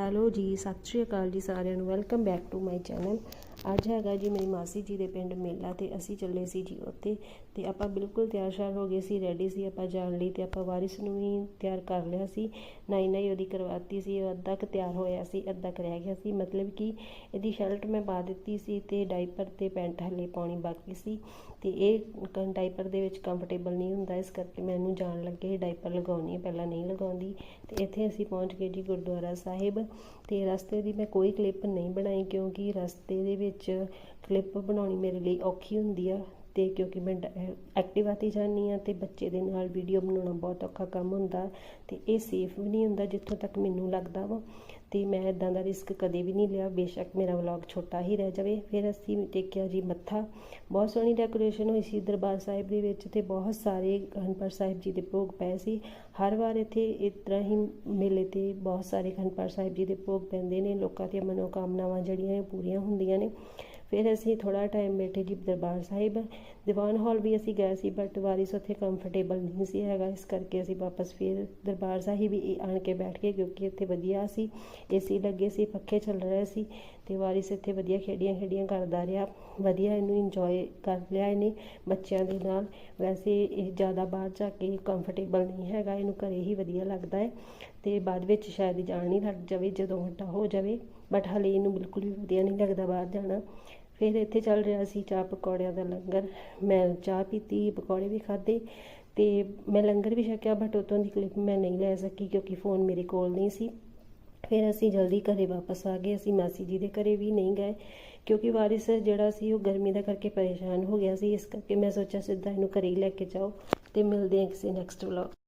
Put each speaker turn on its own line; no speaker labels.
Hello ਜੀ, ਸਤਿ ਸ਼੍ਰੀ ਅਕਾਲ ਜੀ ਸਾਰਿਆਂ ਨੂੰ। Welcome back to my channel. ਅੱਜ ਹੈਗਾ ਜੀ ਮੇਰੀ ਮਾਸੀ ਜੀ ਦੇ ਪਿੰਡ ਮੇਲਾ ਤੇ ਅਸੀਂ ਚੱਲੇ ਸੀ ਜੀ ਉੱਥੇ। ਤੇ ਆਪਾਂ ਬਿਲਕੁਲ ਤਿਆਰ ਸ਼ਾਰ ਹੋ ਗਏ ਸੀ ਰੈਡੀ ਸੀ ਆਪਾਂ ਜਾਣ ਲਈ ਤੇ ਆਪਾਂ ਵਾਰਿਸ ਨੂੰ ਵੀ ਤਿਆਰ ਕਰ ਲਿਆ ਸੀ। ਨਾਈ ਨਾਈ ਉਹਦੀ ਕਰਵਾਤੀ ਸੀ ਅੱਧਾ ਕੁ ਤਿਆਰ ਹੋਇਆ ਸੀ, ਅੱਧਾ ਕੁ ਰਹਿ ਗਿਆ ਸੀ। ਮਤਲਬ ਕਿ ਇਹਦੀ ਸ਼ਰਟ ਮੈਂ ਪਾ ਦਿੱਤੀ ਸੀ ਤੇ ਡਾਈਪਰ ਤੇ ਪੈਂਟ ਹਲੇ ਪਾਉਣੀ ਬਾਕੀ ਸੀ। ਤੇ ਇਹ ਡਾਈਪਰ ਦੇ ਵਿੱਚ ਕੰਫਰਟੇਬਲ ਨਹੀਂ ਹੁੰਦਾ, ਇਸ ਕਰਕੇ ਮੈਨੂੰ ਜਾਣ ਲੱਗੇ ਡਾਈਪਰ ਲਗਾਉਣੀ ਹੈ ਪਹਿਲਾਂ ਨਹੀਂ ਲਗਾਉਂਦੀ। ਤੇ ਇੱਥੇ ਅਸੀਂ ਪਹੁੰਚ ਗਏ ਜੀ ਗੁਰਦੁਆਰਾ ਸਾਹਿਬ। ਤੇ ਰਸਤੇ ਦੀ ਮੈਂ ਕੋਈ ਕਲਿੱਪ ਨਹੀਂ ਬਣਾਈ ਕਿਉਂਕਿ ਰਸਤੇ ਦੇ ਵਿੱਚ ਕਲਿੱਪ ਬਣਾਉਣੀ ਮੇਰੇ ਲਈ ਔਖੀ ਹੁੰਦੀ ਆ। ਅਤੇ ਕਿਉਂਕਿ ਮੈਂ ਐਕਟਿਵਾ ਤੇ ਜਾਂਦੀ ਹਾਂ ਅਤੇ ਬੱਚੇ ਦੇ ਨਾਲ ਵੀਡੀਓ ਬਣਾਉਣਾ ਬਹੁਤ ਔਖਾ ਕੰਮ ਹੁੰਦਾ ਅਤੇ ਇਹ ਸੇਫ ਵੀ ਨਹੀਂ ਹੁੰਦਾ ਜਿੱਥੋਂ ਤੱਕ ਮੈਨੂੰ ਲੱਗਦਾ ਵਾ। ਅਤੇ ਮੈਂ ਇੱਦਾਂ ਦਾ ਰਿਸਕ ਕਦੇ ਵੀ ਨਹੀਂ ਲਿਆ, ਬੇਸ਼ੱਕ ਮੇਰਾ ਵਲੌਗ ਛੋਟਾ ਹੀ ਰਹਿ ਜਾਵੇ। ਫਿਰ ਅਸੀਂ ਟੇਕਿਆ ਜੀ ਮੱਥਾ। ਬਹੁਤ ਸੋਹਣੀ ਡੈਕੋਰੇਸ਼ਨ ਹੋਈ ਸੀ ਦਰਬਾਰ ਸਾਹਿਬ ਦੇ ਵਿੱਚ ਤੇ ਬਹੁਤ ਸਾਰੇ ਗਨਪਰ ਸਾਹਿਬ ਜੀ ਦੇ ਭੋਗ ਪਏ ਸੀ। ਹਰ ਵਾਰ ਇੱਥੇ ਇਸ ਤਰ੍ਹਾਂ ਹੀ ਮੇਲੇ ਤੇ ਬਹੁਤ ਸਾਰੇ ਗਨਪਰ ਸਾਹਿਬ ਜੀ ਦੇ ਭੋਗ ਪੈਂਦੇ ਨੇ। ਲੋਕਾਂ ਦੀਆਂ ਮਨੋਕਾਮਨਾਵਾਂ ਜਿਹੜੀਆਂ ਪੂਰੀਆਂ ਹੁੰਦੀਆਂ ਨੇ। ਫਿਰ ਅਸੀਂ ਥੋੜਾ ਟਾਈਮ ਬੈਠੇ ਜੀ ਦਰਬਾਰ ਸਾਹਿਬ। ਦੀਵਾਨ ਹਾਲ ਵੀ ਅਸੀਂ ਗਏ ਸੀ ਬਟ ਵਾਰਿਸ ਉੱਥੇ ਕੰਫਰਟੇਬਲ ਨਹੀਂ ਸੀ ਹੈਗਾ, ਇਸ ਕਰਕੇ ਅਸੀਂ ਵਾਪਸ ਫਿਰ ਦਰਬਾਰ ਸਾਹਿਬ ਹੀ ਆਣ ਕੇ ਬੈਠ ਗਏ, ਕਿਉਂਕਿ ਇੱਥੇ ਵਧੀਆ ਸੀ ਏਸੀ ਲੱਗੇ ਸੀ, ਪੱਖੇ ਚੱਲ ਰਹੇ ਸੀ ਤੇ ਵਾਰਿਸ ਇੱਥੇ ਵਧੀਆ ਖੇਡੀਆਂ ਖੇਡੀਆਂ ਕਰਦਾ ਰਿਹਾ, ਵਧੀਆ ਇਹਨੂੰ ਇੰਜੋਏ ਕਰ ਲਿਆ ਇਹਨੇ ਬੱਚਿਆਂ ਦੇ ਨਾਲ। ਵੈਸੇ ਇਹ ਜ਼ਿਆਦਾ ਬਾਹਰ ਜਾ ਕੇ ਕੰਫਰਟੇਬਲ ਨਹੀਂ ਹੈਗਾ, ਇਹਨੂੰ ਘਰੇ ਹੀ ਵਧੀਆ ਲੱਗਦਾ ਹੈ ਤੇ ਬਾਅਦ ਵਿੱਚ ਸ਼ਾਇਦ ਜਾਣ ਹੀ ਲੱਗ ਜਾਵੇ, ਜਦੋਂ ਵੱਡਾ ਹੋ ਜਾਵੇ ਬਟ ਹਲੇ ਇਹਨੂੰ ਬਿਲਕੁਲ ਵੀ ਵਧੀਆ ਨਹੀਂ ਲੱਗਦਾ ਬਾਹਰ ਜਾਣਾ। ਫਿਰ ਇੱਥੇ ਚੱਲ ਰਿਹਾ ਸੀ ਚਾਹ ਪਕੌੜਿਆਂ ਦਾ ਲੰਗਰ। ਮੈਂ ਚਾਹ ਪੀਤੀ, ਪਕੌੜੇ ਵੀ ਖਾਦੇ ਤੇ ਮੈਂ ਲੰਗਰ ਵੀ ਛਕਿਆ ਬਟ ਉਤੋਂ ਦੀ ਕਲਿੱਪ ਮੈਂ ਨਹੀਂ ਲੈ ਸਕੀ ਕਿਉਂਕਿ ਫੋਨ ਮੇਰੇ ਕੋਲ ਨਹੀਂ ਸੀ। ਫਿਰ ਅਸੀਂ ਜਲਦੀ ਘਰੇ ਵਾਪਸ ਆ ਗਏ। ਅਸੀਂ ਮਾਸੀ ਜੀ ਦੇ ਘਰੇ ਵੀ ਨਹੀਂ ਗਏ ਕਿਉਂਕਿ ਵਾਰਿਸ ਜਿਹੜਾ ਸੀ ਉਹ ਗਰਮੀ ਦਾ ਕਰਕੇ ਪਰੇਸ਼ਾਨ ਹੋ ਗਿਆ ਸੀ। ਇਸ ਕਰਕੇ ਮੈਂ ਸੋਚਿਆ ਸਿੱਧਾ ਇਹਨੂੰ ਘਰੇ ਹੀ ਲੈ ਕੇ ਜਾਓ ਤੇ ਮਿਲਦੇ ਹਾਂ ਕਿਸੇ ਨੈਕਸਟ ਵਲੌਗ